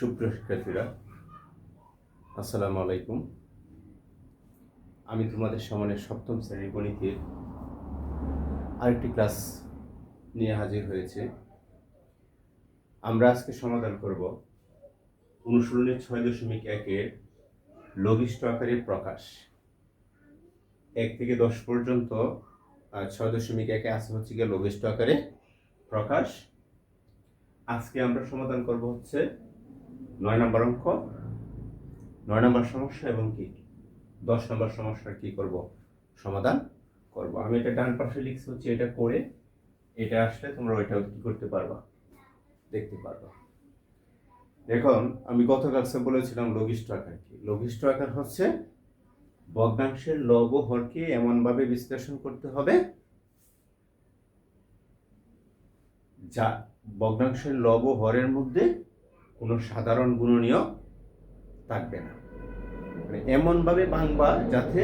সুপ্রিয় শিক্ষার্থীরা, আসসালামু আলাইকুম। আমি তোমাদের সামনে সপ্তম শ্রেণির গণিতের আরেকটি ক্লাস নিয়ে হাজির হয়েছে। আমরা আজকে সমাধান করব অনুশীলনের ছয় দশমিক একের লঘিষ্ঠ আকারের প্রকাশ। এক থেকে দশ পর্যন্ত ছয় দশমিক একে আছে হচ্ছে গিয়ে লঘিষ্ঠ আকারে প্রকাশ। আজকে আমরা সমাধান করব হচ্ছে নয় নম্বর অঙ্ক, নয় নম্বর সমস্যা এবং কি? দশ নম্বর সমস্যার কি করব? সমাধান করব। আমি এটা ডান পাশে লিখছি হচ্ছে এটা করে এটা আসলে তোমরা ওইটাও কি করতে পারবা, দেখতে পারবা। এখন আমি গত ক্লাসে বলেছিলাম লঘিষ্ঠ আকার কি? লঘিষ্ঠ আকার হচ্ছে ভগ্নাংশের লব হরকে এমনভাবে বিশ্লেষণ করতে হবে যা ভগ্নাংশের লব হরের মধ্যে কোনো সাধারণ গুণনীয় থাকবে না। মানে এমনভাবে ভাঙবা যাতে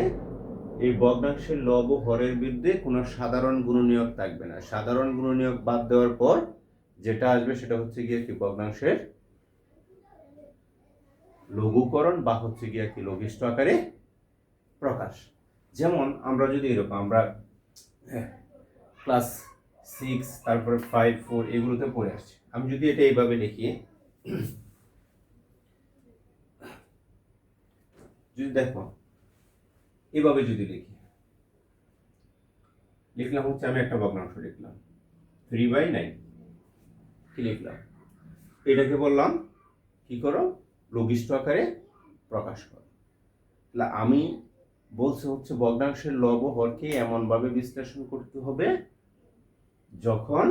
এই ভগ্নাংশের লব হরের বিরুদ্ধে কোনো সাধারণ গুণনীয়ক থাকবে না। সাধারণ গুণনীয়ক বাদ দেওয়ার পর যেটা আসবে সেটা হচ্ছে গিয়ে কি ভগ্নাংশের লঘুকরণ বা হচ্ছে গিয়ে কি লঘিষ্ঠ আকারে প্রকাশ। যেমন আমরা যদি এরকম আমরা ক্লাস সিক্স তারপরে ফাইভ ফোর এগুলোতে পড়ে আসছি। আমি যদি এটা এইভাবে লিখি যদি দেখো, এভাবে যদি লিখি, লিখলাম হচ্ছে আমি একটা ভগ্নাংশ লিখলাম। থ্রি বাই নাইন কি লিখলাম? এটাকে বললাম, কি করো? লঘিষ্ঠ আকারে প্রকাশ করো। তাহলে আমি বলছে হচ্ছে ভগ্নাংশের লব হরকে এমনভাবে বিশ্লেষণ করতে হবে, যখন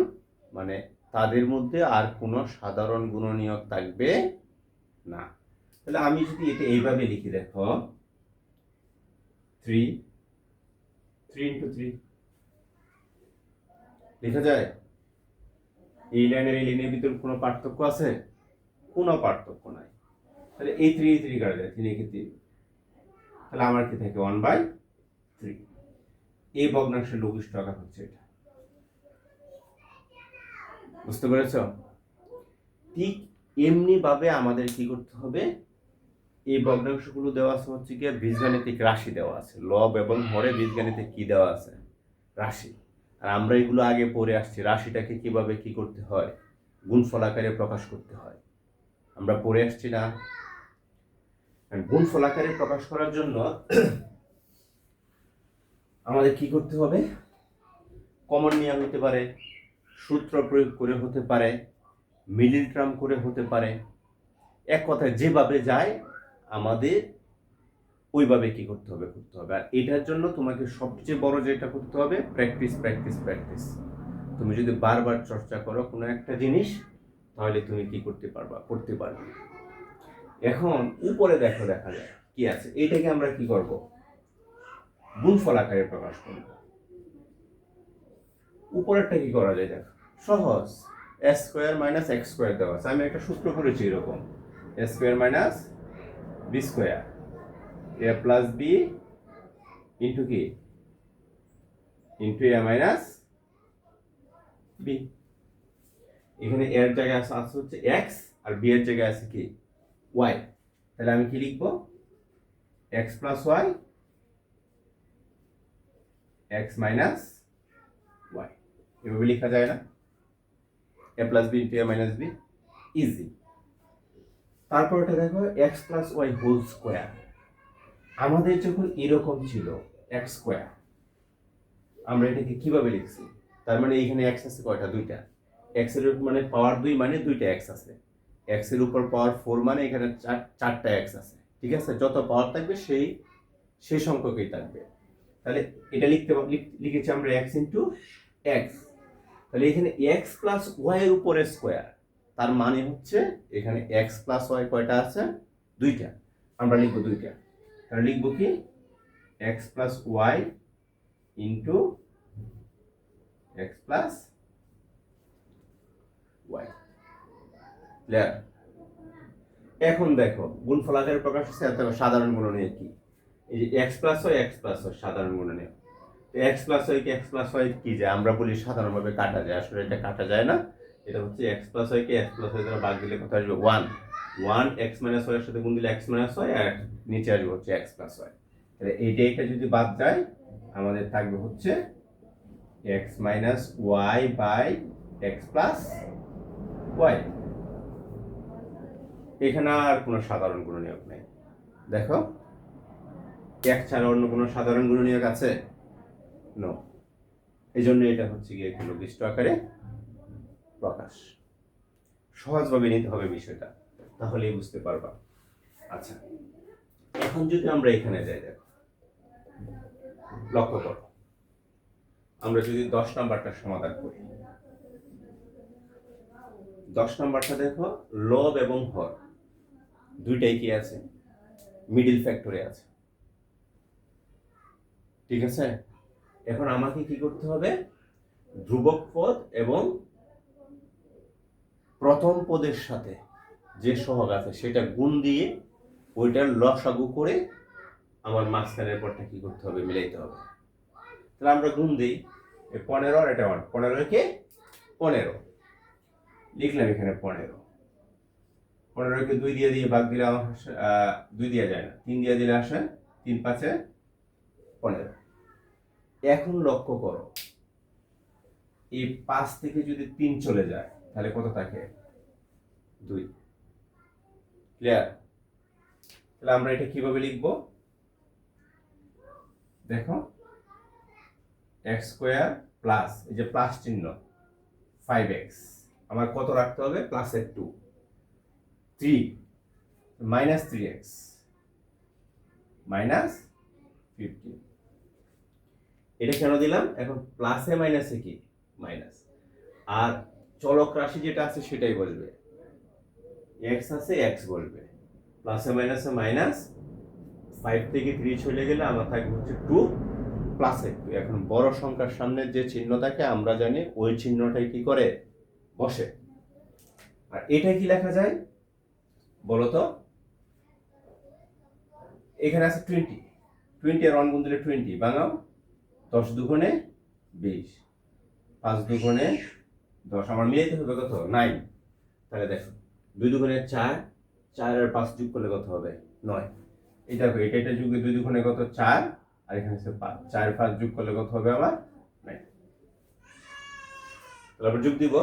মানে তাদের মধ্যে আর কোনো সাধারণ গুণনীয়ক থাকবে না। তাহলে আমি যদি এটা এইভাবে লিখি, দেখো থ্রি থ্রি ইন্টু থ্রি লেখা যায়? এই লাইনের এই লাইনের ভিতরে কোনো পার্থক্য আছে? কোনো পার্থক্য নাই। তাহলে এই থ্রি থ্রি কাটা যায় একে তিন। তাহলে আমার কি থাকে? ওয়ান বাই থ্রি এই ভগ্নাংশের লঘিষ্ঠ আকার হচ্ছে এটা। বুঝতে পেরেছ? ঠিক এমনি ভাবে আমাদের কি করতে হবে? এই ভগ্নাংশগুলো দেওয়া আছে হচ্ছে কি বীজগাণিতিক রাশি দেওয়া আছে। লব এবং হরে বীজগাণিতিক কি দেওয়া আছে? রাশি। আর আমরা এগুলো আগে পড়ে আসছি। রাশিটাকে কীভাবে কি করতে হয়? গুণফল আকারে প্রকাশ করতে হয়। আমরা পড়ে আসছি না। গুণফল আকারে প্রকাশ করার জন্য আমাদের কি করতে হবে? কমন নিয়ম হতে পারে। সূত্র প্রয়োগ করে হতে পারে মিডিল টার্ম করে হতে পারে, এক কথায় যেভাবে যায়, আমাদের ওইভাবে কি করতে হবে করতে হবে। আর এটার জন্য তোমাকে সবচেয়ে বড় যেটা করতে হবে প্র্যাকটিস প্র্যাকটিস প্র্যাকটিস তুমি যদি বারবার চর্চা করো কোনো একটা জিনিস, তাহলে তুমি কি করতে পারবা, করতে পারবে। এখন উপরে দেখো, দেখা যায় কি আছে। এটাকে আমরা কি করব? গুণফল আকারে প্রকাশ করব। উপরেরটা কি করা যায় দেখো? সহজ। S square minus X square দেওয়া আছে। আমি একটা সূত্র করেছি এরকম। S square minus B square A plus B into কি? ইন্টু এ মাইনাস বি এখানে এর জায়গায় আছে হচ্ছে এক্স আর বি এর জায়গায় আছে কি? ওয়াই তাহলে আমি কি লিখব? X plus Y X minus এভাবে লেখা যায় না। A plus B into A minus B easy তারপর এটা দেখো X plus Y whole square আমাদের যখন এরকম ছিল এক্স স্কোয়ার আমরা এটাকে কীভাবে লিখছি? তার মানে এইখানে এক্স আছে কয়টা? দুইটা। এক্সের মানে পাওয়ার দুই মানে দুইটা এক্স আছে। এক্সের উপর পাওয়ার ফোর মানে এখানে চার- চারটা এক্স আছে। ঠিক আছে? যত পাওয়ার থাকবে, সেই সেই সংখ্যকই থাকবে। তাহলে এটা লিখতে লিখেছি আমরা এক্স ইন্টু এক্স তাহলে এখানে এক্স প্লাস ওয়াই এর উপরে স্কোয়ার তার মানে হচ্ছে এখানে এক্স প্লাস ওয়াই কয়টা আছে? দুইটা। আমরা লিখব দুইটা। তাহলে লিখব কি? X plus Y into X plus Y clear এখন দেখো গুণফল আকারে প্রকাশ সাধারণ গুণনীয় কি? এই যে X plus Y X plus Y সাধারণ গুণনীয়। এক্স প্লাস ওয়াই কি এক্স প্লাস ওয়াই কি যে আমরা বলি সাধারণভাবে কাটা যায়। আসলে এটা কাটা যায় না। এটা হচ্ছে এক্স প্লাস ওয়াই কে এক্স প্লাস ওয়াই দ্বারা ভাগ দিলে কত আসবে? One one X minus Y এর সাথে গুণ দিলে এক্স মাইনাস ওয়াই আর নিচে আসবে হচ্ছে এক্স প্লাস ওয়াই তাহলে এইটা এটা যদি বাদ যায়, আমাদের থাকবে হচ্ছে X minus Y by X plus Y এখানে আর কোনো সাধারণ গুণনীয়ক নেই। দেখো এক ছাড়া অন্য কোনো সাধারণ গুণনীয়ক আছে? নো এই জন্য এটা হচ্ছে গিয়ে একটু নির্দিষ্ট আকারে প্রকাশ। সহজভাবে নিতে হবে বিষয়টা, তাহলেই বুঝতে পারবা। আচ্ছা এখন যদি আমরা এখানে যাই, দেখো। লক্ষ্য করো। আমরা যদি দশ নাম্বারটার সমাধান করি। দশ নাম্বারটা দেখো, লব এবং হর। দুইটাই কি আছে? মিডিল ফ্যাক্টরে আছে। ঠিক আছে? এখন আমাকে কি করতে হবে? ধ্রুবক পদ এবং প্রথম পদের সাথে যে সহগ আছে সেটা গুণ দিয়ে ওইটার লসাগু করে আমার মাঝখানের পরটা কি করতে হবে? মিলাইতে হবে। তাহলে আমরা গুণ দিই। পনেরো আর এটা ওয়ান পনেরো কে পনেরো। লিখলাম এখানে পনেরো। পনেরোকে দুই দিয়ে দিয়ে ভাগ দিলে আমার দুই দিয়ে যায় না। তিন দিয়ে দিলে আসে তিন পাঁচে পনেরো। এখন লক্ষ্য করো। এই পাঁচ থেকে যদি তিন চলে যায়, তাহলে কত থাকে? দুই। ক্লিয়ার তাহলে আমরা এটা কীভাবে লিখব? দেখো এক্স স্কোয়ার প্লাস এই যে প্লাস চিহ্ন ফাইভ এক্স আমার কত রাখতে হবে? প্লাসের two three minus three X minus fifteen এটা কেন দিলাম? এখন প্লাসে মাইনাসে কি? মাইনাস আর চলক রাশি যেটা আছে সেটাই বলবে। এক্স আছে এক্স বলবে। প্লাসে মাইনাসে মাইনাস ফাইভ থেকে থ্রি চলে গেলে আমার থাকবে হচ্ছে টু প্লাসে টু এখন বড় সংখ্যার সামনে যে চিহ্ন থাকে, আমরা জানি ওই চিহ্নটাই কি করে? বসে। আর এটা কি লেখা যায়? বলো তো। এখানে আছে টোয়েন্টি টোয়েন্টি আর গুণ দিলে টোয়েন্টি বাঙাও দশ দুগুণে বিশ। পাঁচ দুগুণে দশ। আমার মিলাইতে হবে কত? নাইন। তাহলে দেখো, দুই দুগুণে চার চার আর পাঁচ যোগ করলে কত হবে? নয়। এই দেখো, এটা এটা যুগে দুই দুগুণে কত? চার। আর এখানে হচ্ছে পাঁচ, চার, পাঁচ যোগ করলে কত হবে আমার? নাইন। তারপর যোগ দিব।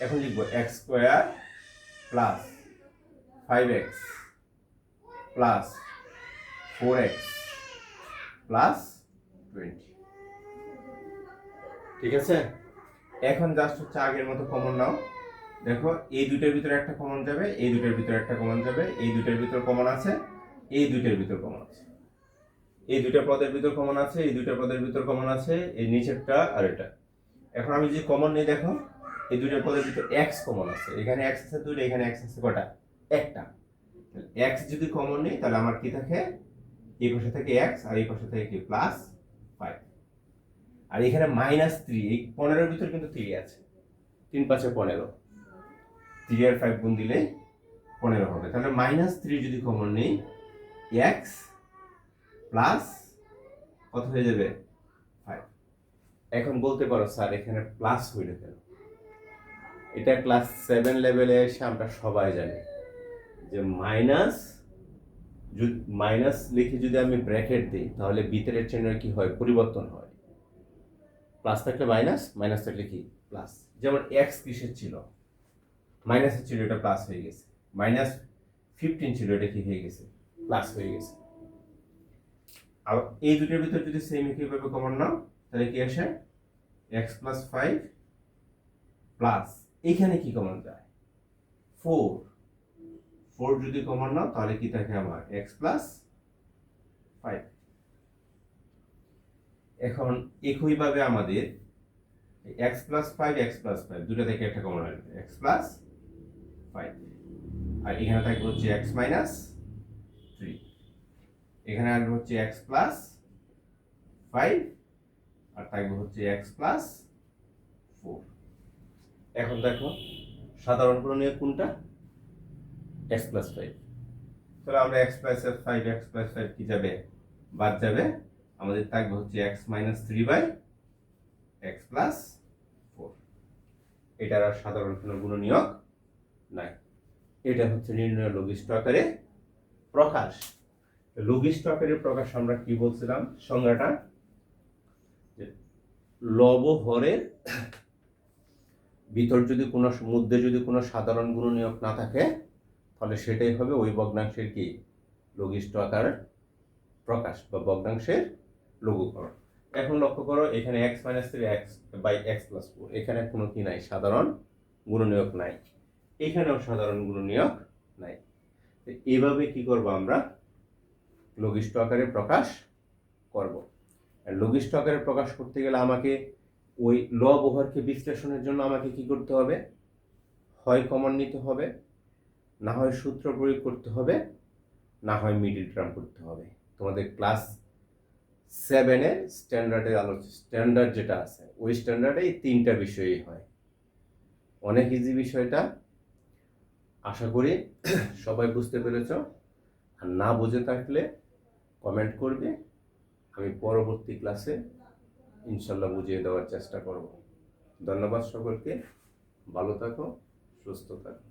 এখন লিখব X square plus five X plus four X plus twenty. ঠিক আছে? এখন জাস্ট হচ্ছে আগের মতো কমন নাও। দেখো, এই দুইটার ভিতরে একটা কমন যাবে, এই দুইটার ভিতরে একটা কমন যাবে, এই দুইটার ভিতর কমন আছে, এই দুইটার ভিতর কমন আছে। এই দুইটা পদের ভিতর কমন আছে, এই দুইটা পদের ভিতর কমন আছে, এই নিচেরটা আর এটা। এখন আমি যে কমন নেই, দেখো, এই দুইটা পদের ভিতর এক্স কমন আছে। এখানে এক্স আছে দুইটা, এখানে এক্স আছে কটা? একটা। এক্স যদি কমন নেই, তাহলে আমার কি থাকে? এই পাশে থাকে এক্স আর এই পাশে থাকে কি প্লাস ফাইভ আর এখানে মাইনাস থ্রি এই পনেরোর ভিতর কিন্তু থ্রি আছে। তিন পাঁচে পনেরো। থ্রি আর ফাইভ গুণ দিলে পনেরো হবে। তাহলে মাইনাস থ্রি যদি কমন নেই এক্স প্লাস কত হয়ে যাবে? ফাইভ এখন বলতে পারো স্যার এখানে প্লাস হইলে কেন? এটা ক্লাস সেভেন লেভেলে এসে আমরা সবাই জানি যে মাইনাস মাইনাস লিখে যদি আমি ব্র্যাকেট দিই, তাহলে ভিতরের চিহ্নের কি হয়? পরিবর্তন হয়। প্লাস থাকলে মাইনাস মাইনাস থাকলে কি? প্লাস। যেমন এক্স কিসের ছিল? মাইনাসের ছিল এটা প্লাস হয়ে গেছে। মাইনাস ফিফটিন ছিল এটা কি হয়ে গেছে? প্লাস হয়ে গেছে। আবার এই দুটোর ভিতর যদি সেম একইভাবে কমন নাও, তাহলে কি আসে? এক্স প্লাস ফাইভ প্লাস এইখানে কি কমন যায়? ফোর ফোর যদি কমন নাও, তাহলে কি থাকে আমার? এক্স প্লাস ফাইভ এখন একইভাবে আমাদের X plus five X plus five দুটো থেকে একটা কমন আসবে এক্স প্লাস ফাইভ আর এখানে থাকবে হচ্ছে এক্স মাইনাস থ্রি এখানে আসবে হচ্ছে এক্স প্লাস ফাইভ আর থাকবে হচ্ছে এক্স প্লাস ফোর এখন দেখো, সাধারণ গুণনীয়ক কোনটা? এক্স প্লাস ফাইভ তাহলে আমরা X plus five X plus five কী যাবে? বাদ যাবে আমাদের থাকবে হচ্ছে X minus three by X plus four এটার আর সাধারণ কোনো গুণনীয়ক নাই। এটা হচ্ছে নির্ণয় লঘিষ্ঠ আকারে প্রকাশ। লঘিষ্ঠ আকারে প্রকাশ আমরা কি বলছিলাম? সংজ্ঞাটা? যে লব হরের ভিতর যদি কোনো মধ্যে যদি কোনো সাধারণ গুণনীয়ক না থাকে, তাহলে সেটাই হবে ওই ভগ্নাংশের কি? লঘিষ্ঠ আকার প্রকাশ বা ভগ্নাংশের লঘুকরণ এখন লক্ষ্য করো, এখানে X minus three X by X plus four এখানে কোনো কি নাই, সাধারণ গুণনীয়ক নাই। এখানেও সাধারণ গুণনীয়ক নাই। তো এইভাবে কি করব আমরা? লঘিষ্ঠ আকারে প্রকাশ করব। আর লঘিষ্ঠ আকারে প্রকাশ করতে গেলে আমাকে ওই ল বহরকে বিশ্লেষণের জন্য আমাকে কি করতে হবে? হয় কমন নিতে হবে, না হয় সূত্র প্রয়োগ করতে হবে, না হয় মিডিল টার্ম করতে হবে। তোমাদের ক্লাস সেভেনের স্ট্যান্ডার্ডের আলোচ স্ট্যান্ডার্ড যেটা আছে, ওই স্ট্যান্ডার্ডে এই তিনটা বিষয়ই হয়। অনেক ইজি বিষয়টা। আশা করি সবাই বুঝতে পেরেছ। আর না বুঝে থাকলে কমেন্ট করবে। আমি পরবর্তী ক্লাসে ইনশাল্লাহ বুঝিয়ে দেওয়ার চেষ্টা করব। ধন্যবাদ সকলকে। ভালো থাকো, সুস্থ থাকো।